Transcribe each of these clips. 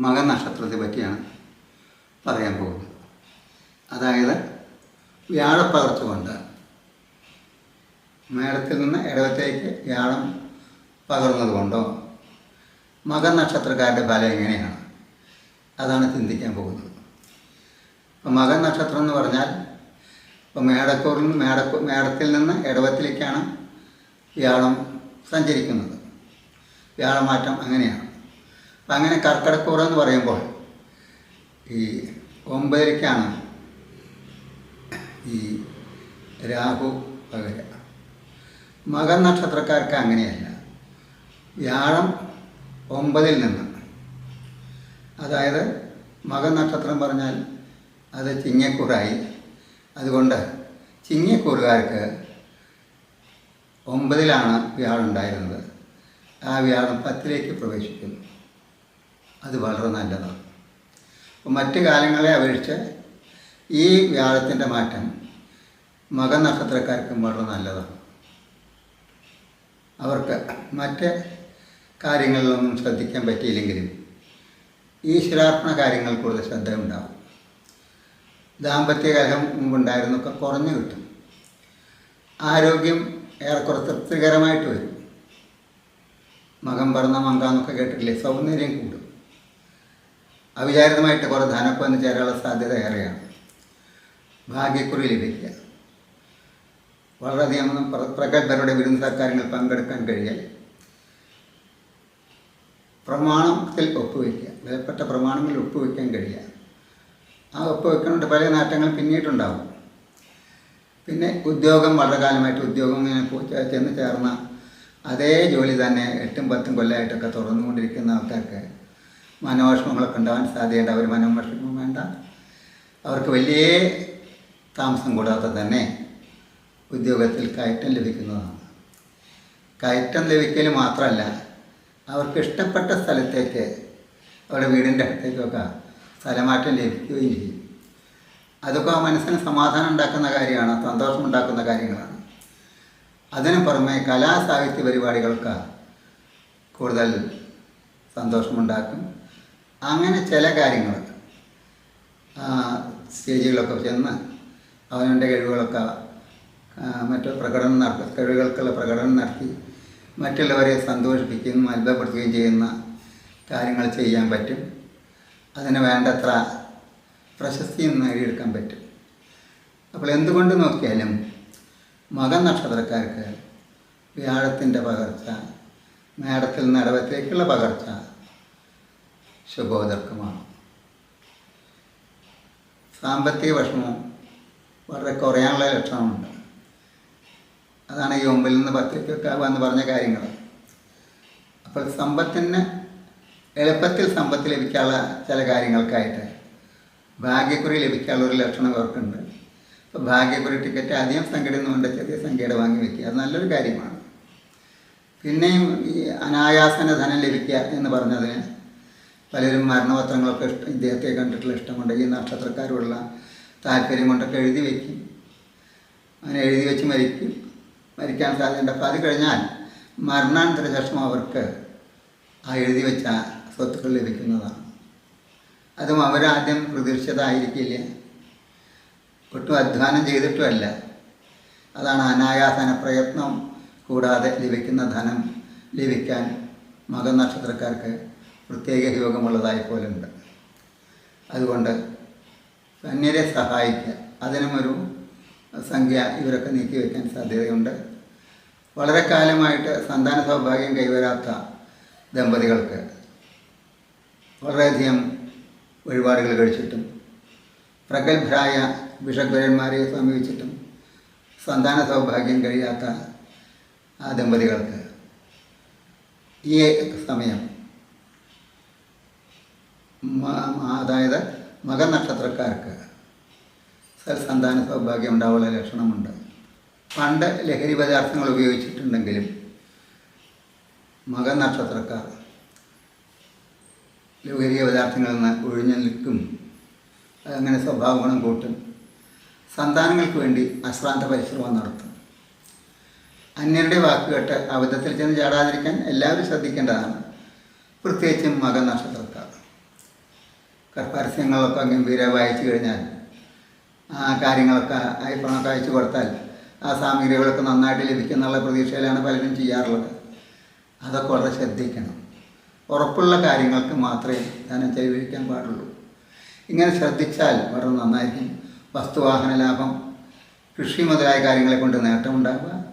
മകൻ നക്ഷത്രത്തെ പറ്റിയാണ് പറയാൻ പോകുന്നത്. അതായത് വ്യാഴപ്പകർച്ച കൊണ്ട് മേടത്തിൽ നിന്ന് ഇടവത്തേക്ക് വ്യാഴം പകർന്നത് കൊണ്ടോ മകൻ നക്ഷത്രക്കാരുടെ ഫലം എങ്ങനെയാണ്? അതാണ് ചിന്തിക്കാൻ പോകുന്നത്. അപ്പം മകൻ നക്ഷത്രം എന്ന് പറഞ്ഞാൽ ഇപ്പം മേടക്കൂറിൽ നിന്ന് മേടക്കൂ മേടത്തിൽ നിന്ന് ഇടവത്തിലേക്കാണ് വ്യാഴം സഞ്ചരിക്കുന്നത്. വ്യാഴമാറ്റം അങ്ങനെയാണ്. അങ്ങനെ കർക്കിടക്കൂറ എന്ന് പറയുമ്പോൾ ഈ ഒമ്പതരയ്ക്കാണ് ഈ രാഹു പകര മകൻ നക്ഷത്രക്കാർക്ക് അങ്ങനെയല്ല. വ്യാഴം ഒമ്പതിൽ നിന്ന്. അതായത് മകൻ നക്ഷത്രം പറഞ്ഞാൽ അത് ചിങ്ങക്കൂറായി. അതുകൊണ്ട് ചിങ്ങക്കൂറുകാർക്ക് ഒമ്പതിലാണ് വ്യാഴം ഉണ്ടായിരുന്നത്. ആ വ്യാഴം പത്തിലേക്ക് പ്രവേശിക്കുന്നു. അത് വളരെ നല്ലതാണ്. മറ്റ് കാലങ്ങളെ അപേക്ഷിച്ച് ഈ വ്യാഴത്തിന്റെ മാറ്റം മകൻ നക്ഷത്രക്കാർക്കും വളരെ നല്ലതാണ്. അവർക്ക് മറ്റ് കാര്യങ്ങളിലൊന്നും ശ്രദ്ധിക്കാൻ പറ്റിയില്ലെങ്കിലും ഈശ്വരാർപ്പണ കാര്യങ്ങൾ കൂടുതൽ ശ്രദ്ധ ഉണ്ടാവും. ദാമ്പത്യ കലഹം മുമ്പുണ്ടായിരുന്നൊക്കെ കുറഞ്ഞു കിട്ടും. ആരോഗ്യം ഏറെക്കുറെ തൃപ്തികരമായിട്ട് വരും. മകം പറഞ്ഞ മങ്കാന്നൊക്കെ കേട്ടിട്ടില്ലേ? സൗന്ദര്യം കൂടും. അവിചാരിതമായിട്ട് കുറേ ധനപ്പ് വന്ന് ചേരാനുള്ള സാധ്യത ഏറെയാണ്. ഭാഗ്യക്കുറി ലഭിക്കുക വളരെയധികം പ്ര- പ്രഗത്ഭരുടെ വിരുന്ന് കാര്യങ്ങൾ പങ്കെടുക്കാൻ കഴിയൽ. പ്രമാണത്തിൽ ഒപ്പുവയ്ക്കുക. വിലപ്പെട്ട പ്രമാണങ്ങളിൽ ഒപ്പുവയ്ക്കാൻ കഴിയുക. ആ ഒപ്പുവെക്കുന്നുണ്ട് പല നേട്ടങ്ങളും പിന്നീട്ടുണ്ടാവും പിന്നെ ഉദ്യോഗം വളരെ കാലമായിട്ട് ഉദ്യോഗം ചെന്ന് ചേർന്ന അതേ ജോലി തന്നെ എട്ടും പത്തും കൊല്ലമായിട്ടൊക്കെ തുറന്നുകൊണ്ടിരിക്കുന്ന ആൾക്കാർക്ക് മനോവിഷമങ്ങളൊക്കെ ഉണ്ടാകാൻ സാധ്യതയുണ്ട്. അവർ മനോവിഷമം വേണ്ട. അവർക്ക് വലിയ താമസം കൂടാതെ തന്നെ ഉദ്യോഗത്തിൽ കയറ്റം ലഭിക്കുന്നതാണ്. കയറ്റം ലഭിക്കൽ മാത്രമല്ല അവർക്ക് ഇഷ്ടപ്പെട്ട സ്ഥലത്തേക്ക് അവരുടെ വീടിന്റെ അടുത്തേക്കൊക്കെ സ്ഥലമാറ്റം ലഭിക്കുകയും ചെയ്യും. അതൊക്കെ ആ മനസ്സിന് സമാധാനം ഉണ്ടാക്കുന്ന കാര്യമാണ് സന്തോഷം ഉണ്ടാക്കുന്ന കാര്യങ്ങളാണ്. അതിനു പുറമെ കലാ സാഹിത്യ പരിപാടികൾക്ക് കൂടുതൽ സന്തോഷമുണ്ടാക്കും. അങ്ങനെ ചില കാര്യങ്ങൾ സ്റ്റേജുകളൊക്കെ ചെന്ന് അവനവന്റെ കഴിവുകളൊക്കെ മറ്റു പ്രകടനം നടത്തി കഴിവുകൾക്കുള്ള പ്രകടനം നടത്തി മറ്റുള്ളവരെ സന്തോഷിപ്പിക്കുകയും അത്ഭുതപ്പെടുത്തുകയും ചെയ്യുന്ന കാര്യങ്ങൾ ചെയ്യാൻ പറ്റും. അതിന് വേണ്ടത്ര പ്രശസ്തിയും നേടിയെടുക്കാൻ പറ്റും. അപ്പോൾ എന്തുകൊണ്ട് നോക്കിയാലും മകൻ നക്ഷത്രക്കാർക്ക് വ്യാഴത്തിന്റെ പകർച്ച മേടത്തിൽ നിന്ന് ഇടവത്തിലേക്കുള്ള പകർച്ച ശുഭോദർക്കമാണ്. സാമ്പത്തിക വിഷമം വളരെ കുറയാനുള്ള ലക്ഷണമുണ്ട്. അതാണ് ഈ ഒമ്പിൽ നിന്ന് പത്രിക്കൊക്കെ വന്ന് പറഞ്ഞ കാര്യങ്ങൾ. അപ്പോൾ സമ്പത്തിന് എളുപ്പത്തിൽ സമ്പത്ത് ലഭിക്കാനുള്ള ചില കാര്യങ്ങൾക്കായിട്ട് ഭാഗ്യക്കുറി ലഭിക്കാനുള്ള ഒരു ലക്ഷണം അവർക്കുണ്ട്. അപ്പോൾ ഭാഗ്യക്കുറി ടിക്കറ്റ് അധികം കൊണ്ട് ചെറിയ സംഖ്യയുടെ വാങ്ങി വയ്ക്കുക അത് നല്ലൊരു കാര്യമാണ്. പിന്നെയും ഈ അനായാസന ധനം ലഭിക്കുക എന്ന് പറഞ്ഞതിന് പലരും മരണപത്രങ്ങളൊക്കെ ഇഷ്ടം ഇദ്ദേഹത്തെ കണ്ടിട്ടുള്ള ഇഷ്ടം കൊണ്ട് ഈ നക്ഷത്രക്കാരുള്ള താല്പര്യം കൊണ്ടൊക്കെ എഴുതി വയ്ക്കും അങ്ങനെ എഴുതി വെച്ച് മരിക്കും. മരിക്കാൻ സാധ്യതയുണ്ട്. അപ്പോൾ അത് കഴിഞ്ഞാൽ മരണാനന്തര ശേഷം അവർക്ക് ആ എഴുതി വെച്ച സ്വത്തുക്കൾ ലഭിക്കുന്നതാണ്. അതും അവരാദ്യം പ്രതീക്ഷിച്ചതായിരിക്കില്ല. ഒട്ടും അധ്വാനം ചെയ്തിട്ടുമല്ല. അതാണ് അനായാസന പ്രയത്നം കൂടാതെ ലഭിക്കുന്ന ധനം ലഭിക്കാൻ മകനക്ഷത്രക്കാർക്ക് പ്രത്യേക യോഗമുള്ളതായി പോലുണ്ട്. അതുകൊണ്ട് അന്യരെ സഹായിക്കുക. അതിനും ഒരു സംഖ്യ ഇവരൊക്കെ നീക്കി വയ്ക്കാൻ സാധ്യതയുണ്ട്. വളരെ കാലമായിട്ട് സന്താന സൗഭാഗ്യം കൈവരാത്ത ദമ്പതികൾക്ക് വളരെയധികം വഴിപാടുകൾ കഴിച്ചിട്ടും പ്രഗത്ഭരായ ബിഷഗ്വരന്മാരെ സമീപിച്ചിട്ടും സന്താന സൗഭാഗ്യം കഴിയാത്ത ആ ദമ്പതികൾക്ക് ഈ സമയം അതായത് മകനക്ഷത്രക്കാർക്ക് സൽസന്താന സൗഭാഗ്യം ഉണ്ടാവുള്ള ലക്ഷണമുണ്ട്. പണ്ട് ലഹരി പദാർത്ഥങ്ങൾ ഉപയോഗിച്ചിട്ടുണ്ടെങ്കിലും മകനക്ഷത്രക്കാർ ലഹരി പദാർത്ഥങ്ങളിൽ നിന്ന് ഒഴിഞ്ഞു നിൽക്കും. അങ്ങനെ സ്വഭാവ ഗുണം കൂട്ടും. സന്താനങ്ങൾക്ക് വേണ്ടി അശ്രാന്ത പരിശ്രമം നടത്തും. അന്യരുടെ വാക്കുകേട്ട് അബദ്ധത്തിൽ ചെന്ന് ചാടാതിരിക്കാൻ എല്ലാവരും ശ്രദ്ധിക്കേണ്ടതാണ്. പ്രത്യേകിച്ചും മകനക്ഷത്രക്കാർ. പരസ്യങ്ങളൊക്കെ ഗംഭീര വായിച്ചു കഴിഞ്ഞാൽ ആ കാര്യങ്ങളൊക്കെ ഐഫോണൊക്കെ അയച്ചു കൊടുത്താൽ ആ സാമഗ്രികളൊക്കെ നന്നായിട്ട് ലഭിക്കുന്നുള്ള പ്രതീക്ഷയിലാണ് പലരും ചെയ്യാറുള്ളത്. അതൊക്കെ വളരെ ശ്രദ്ധിക്കണം. ഉറപ്പുള്ള കാര്യങ്ങൾക്ക് മാത്രമേ ധനം ചെലവഴിക്കാൻ പാടുള്ളൂ. ഇങ്ങനെ ശ്രദ്ധിച്ചാൽ വളരെ നന്നായിരിക്കും. വസ്തുവാഹന ലാഭം കൃഷി മുതലായ കാര്യങ്ങളെ കൊണ്ട് നേട്ടമുണ്ടാവുക.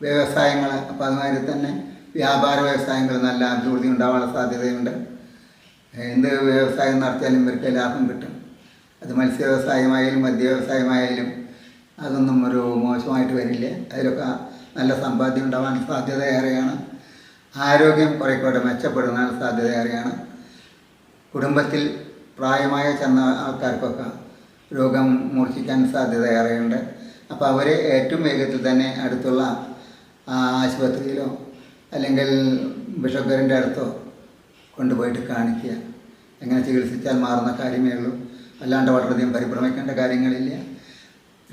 വ്യവസായങ്ങൾ അപ്പോൾ അതുമാതിരി തന്നെ വ്യാപാര വ്യവസായങ്ങൾ നല്ല അഭിവൃദ്ധി ഉണ്ടാവാനുള്ള സാധ്യതയുണ്ട്. എന്ത് വ്യവസായം നടത്തിയാലും ഇവർക്ക് ലാഭം കിട്ടും. അത് മത്സ്യ വ്യവസായമായാലും മദ്യ വ്യവസായമായാലും അതൊന്നും ഒരു മോശമായിട്ട് വരില്ല. അതിലൊക്കെ നല്ല സമ്പാദ്യം ഉണ്ടാവാൻ സാധ്യത ഏറെയാണ് ആരോഗ്യം കുറെ കൂടെ മെച്ചപ്പെടുന്ന സാധ്യത ഏറെയാണ് കുടുംബത്തിൽ പ്രായമായ ചെന്ന ആൾക്കാർക്കൊക്കെ രോഗം മൂർച്ഛിക്കാൻ സാധ്യത ഏറെയുണ്ട് അപ്പോൾ അവരെ ഏറ്റവും വേഗത്തിൽ തന്നെ അടുത്തുള്ള ആശുപത്രിയിലോ അല്ലെങ്കിൽ ബിഷപ്പറിന്റെ അടുത്തോ കൊണ്ടുപോയിട്ട് കാണിക്കുക. എങ്ങനെ ചികിത്സിച്ചാൽ മാറുന്ന കാര്യമേ ഉള്ളൂ. അല്ലാണ്ട് വളരെയധികം പരിഭ്രമിക്കേണ്ട കാര്യങ്ങളില്ല.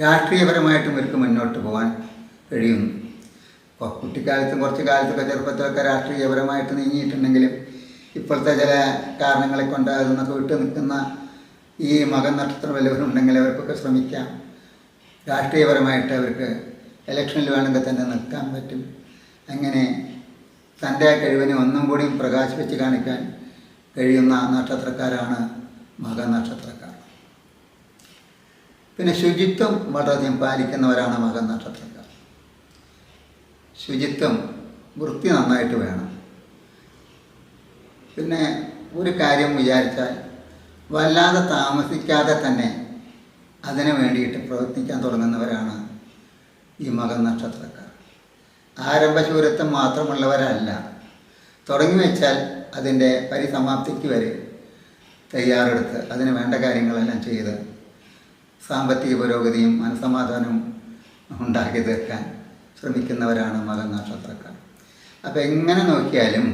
രാഷ്ട്രീയപരമായിട്ടും ഇവർക്ക് മുന്നോട്ട് പോകാൻ കഴിയുന്നു. ഇപ്പോൾ കുട്ടിക്കാലത്തും കുറച്ച് കാലത്തൊക്കെ ചെറുപ്പത്തിലൊക്കെ രാഷ്ട്രീയപരമായിട്ട് നീങ്ങിയിട്ടുണ്ടെങ്കിലും ഇപ്പോഴത്തെ ചില കാരണങ്ങളെ കൊണ്ട് അതിൽ വിട്ടു നിൽക്കുന്ന ഈ മകൻ നക്ഷത്രം വല്ലവരുണ്ടെങ്കിൽ അവർക്കൊക്കെ ശ്രമിക്കാം. രാഷ്ട്രീയപരമായിട്ട് അവർക്ക് ഇലക്ഷനിൽ വേണമെങ്കിൽ തന്നെ നിൽക്കാൻ പറ്റും. അങ്ങനെ തന്റെ കഴിവിനെ ഒന്നും കൂടി പ്രകാശിപ്പിച്ച് കാണിക്കാൻ കഴിയുന്ന നക്ഷത്രക്കാരാണ് മകനക്ഷത്രക്കാർ പിന്നെ ശുചിത്വം വളരെയധികം പാലിക്കുന്നവരാണ് മകൻ നക്ഷത്രക്കാർ. ശുചിത്വം വൃത്തി നന്നായിട്ട് വേണം. പിന്നെ ഒരു കാര്യം വിചാരിച്ചാൽ വല്ലാതെ താമസിക്കാതെ തന്നെ അതിനു വേണ്ടിയിട്ട് പ്രവർത്തിക്കാൻ തുടങ്ങുന്നവരാണ് ഈ മകൻ നക്ഷത്രക്കാർ. ആരംഭശൂരത്വം മാത്രമുള്ളവരല്ല. തുടങ്ങി വെച്ചാൽ അതിന്റെ പരിസമാപ്തിക്ക് വരെ തയ്യാറെടുത്ത് അതിന് വേണ്ട കാര്യങ്ങളെല്ലാം ചെയ്ത് സാമ്പത്തിക പുരോഗതിയും മനസമാധാനവും ഉണ്ടാക്കി തീർക്കാൻ ശ്രമിക്കുന്നവരാണ് മകൻ നക്ഷത്രക്കാർ. അപ്പോൾ എങ്ങനെ നോക്കിയാലും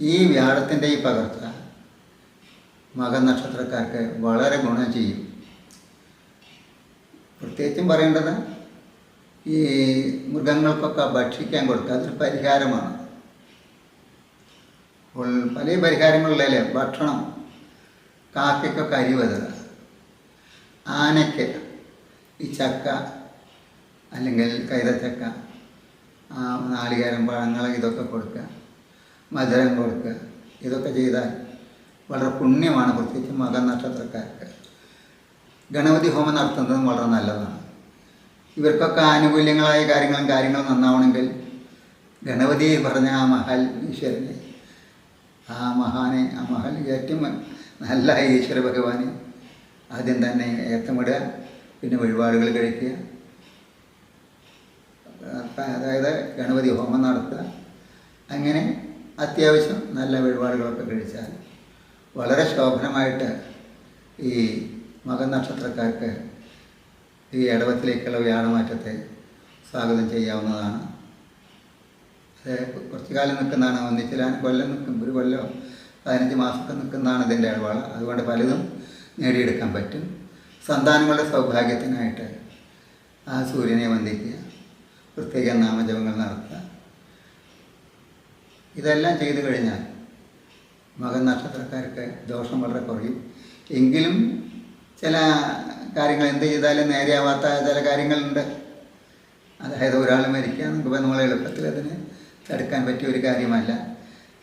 ഈ വ്യാഴത്തിന്റെ ഈ പകർച്ച മകൻ നക്ഷത്രക്കാർക്ക് വളരെ ഗുണം ചെയ്യും. പ്രത്യേകിച്ചും പറയേണ്ടത് ഈ മൃഗങ്ങൾക്കൊക്കെ ഭക്ഷിക്കാൻ കൊടുക്കുക. അതൊരു പരിഹാരമാണ്. അപ്പോൾ പല പരിഹാരങ്ങളിലല്ലേ? ഭക്ഷണം കാക്കയ്ക്കൊക്കെ അരി വതുക ആനയ്ക്ക് ഈ ചക്ക അല്ലെങ്കിൽ കൈതച്ചക്ക നാളികേരം പഴങ്ങൾ ഇതൊക്കെ കൊടുക്കുക മധുരം കൊടുക്കുക. ഇതൊക്കെ ചെയ്താൽ വളരെ പുണ്യമാണ്. പ്രത്യേകിച്ച് മകൻ നക്ഷത്രക്കാർക്ക്. ഗണപതി ഹോമം നടത്തുന്നതും വളരെ നല്ലതാണ്. ഇവർക്കൊക്കെ ആനുകൂല്യങ്ങളായ കാര്യങ്ങളും കാര്യങ്ങളും നന്നാവണമെങ്കിൽ ഗണപതി പറഞ്ഞ ആ മഹൽ ഈശ്വരനെ ആ മഹാനെ ആ മഹൽ ഏറ്റവും നല്ല ഈശ്വര ഭഗവാനെ ആദ്യം തന്നെ ഏത്തമിടുക പിന്നെ വഴിപാടുകൾ കഴിക്കുക. അതായത് ഗണപതി ഹോമം നടത്തുക. അങ്ങനെ അത്യാവശ്യം നല്ല വഴിപാടുകളൊക്കെ കഴിച്ചാൽ വളരെ ശോഭനമായിട്ട് ഈ മകൻ നക്ഷത്രക്കാർക്ക് ഈ ഇടവത്തിലേക്കുള്ള വ്യാഴമാറ്റത്തെ സ്വാഗതം ചെയ്യാവുന്നതാണ്. അത് കുറച്ച് കാലം നിൽക്കുന്നതാണ്. ഒന്നിച്ചില്ല കൊല്ലം നിൽക്കും ഒരു കൊല്ലം പതിനഞ്ച് മാസത്തെ നിൽക്കുന്നതാണ് ഇതിന്റെ ഇടപാട്. അതുകൊണ്ട് പലതും നേടിയെടുക്കാൻ പറ്റും. സന്താനങ്ങളുടെ സൗഭാഗ്യത്തിനായിട്ട് ആ സൂര്യനെ വന്ദിക്കുക പ്രത്യേക നാമജപങ്ങൾ നടത്തുക. ഇതെല്ലാം ചെയ്തു കഴിഞ്ഞാൽ മകൻ നക്ഷത്രക്കാർക്ക് ദോഷം വളരെ കുറയും. എങ്കിലും ചില കാര്യങ്ങൾ എന്ത് ചെയ്താലും നേരെയാവാത്ത ചില കാര്യങ്ങളുണ്ട്. അതായത് ഒരാൾ മരിക്കുക നമുക്ക് നമ്മൾ എളുപ്പത്തിൽ അതിന് തടുക്കാൻ പറ്റിയ ഒരു കാര്യമല്ല.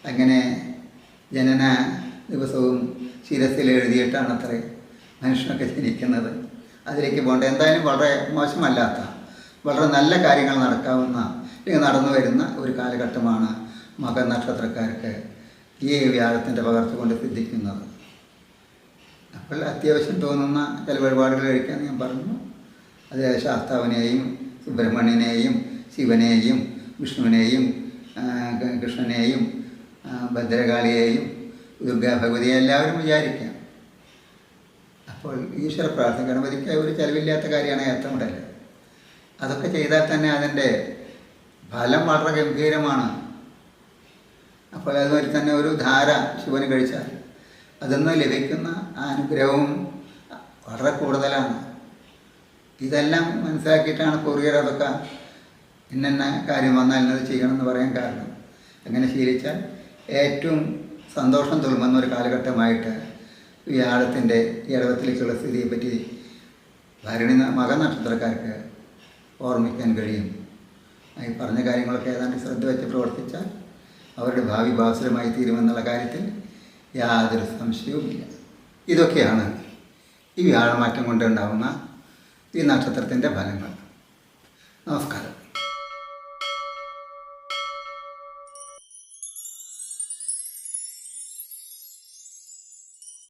അങ്ങനെ ജനന ദിവസവും ശിരസിൽ എഴുതിയിട്ടാണ് അത്രേ മനുഷ്യനൊക്കെ ജനിക്കുന്നത്. അതിലേക്ക് പോകേണ്ട. എന്തായാലും വളരെ മോശമല്ലാത്ത വളരെ നല്ല കാര്യങ്ങൾ നടക്കാവുന്ന അല്ലെങ്കിൽ നടന്നു വരുന്ന ഒരു കാലഘട്ടമാണ് മകർ നക്ഷത്രക്കാർക്ക് ഈ വ്യാഴത്തിന്റെ പകർച്ച കൊണ്ട് സിദ്ധിക്കുന്നത്. അത്യാവശ്യം തോന്നുന്ന ചില വഴിപാടുകൾ കഴിക്കാൻ ഞാൻ പറഞ്ഞു. അത് ശാസ്താവിനെയും സുബ്രഹ്മണ്യനെയും ശിവനെയും വിഷ്ണുവിനെയും കൃഷ്ണനെയും ഭദ്രകാളിയെയും ദുർഗാ ഭഗവതിയെ എല്ലാവരും വിചാരിക്കാം. അപ്പോൾ ഈശ്വര പ്രാർത്ഥന ഗണപതിക്ക് ഒരു ചിലവില്ലാത്ത കാര്യമാണ് ഏത്തമിടൽ അതൊക്കെ ചെയ്താൽ തന്നെ അതിന്റെ ഫലം വളരെ ഗംഭീരമാണ്. അപ്പോൾ അതുപോലെ തന്നെ ഒരു ധാര ശിവന് കഴിച്ചാൽ. അതിൽ നിന്ന് ലഭിക്കുന്ന ആ അനുഗ്രഹവും വളരെ കൂടുതലാണ്. ഇതെല്ലാം മനസ്സിലാക്കിയിട്ടാണ് കൊറിയർ അതൊക്കെ ഇന്ന കാര്യം വന്നാൽ ഇന്നത് ചെയ്യണമെന്ന് പറയാൻ കാരണം. അങ്ങനെ ശീലിച്ചാൽ ഏറ്റവും സന്തോഷം തുളുമ്പുന്ന ഒരു കാലഘട്ടമായിട്ട് വ്യാഴത്തിന്റെ ഇടവത്തിലേക്കുള്ള സ്ഥിതിയെപ്പറ്റി ഭരണി മക നക്ഷത്രക്കാർക്ക് ഓർമ്മിക്കാൻ കഴിയും. ഈ പറഞ്ഞ കാര്യങ്ങളൊക്കെ ഏതാണ്ട് ശ്രദ്ധ വെച്ച് പ്രവർത്തിച്ചാൽ അവരുടെ ഭാവി ഭാസുരമായി തീരുമെന്നുള്ള കാര്യത്തിൽ യാതൊരു സംശയവുമില്ല. ഇതൊക്കെയാണ് ഈ വ്യാഴമാറ്റം കൊണ്ടുണ്ടാവുന്ന ഈ നക്ഷത്രത്തിന്റെ ഫലങ്ങൾ. നമസ്കാരം.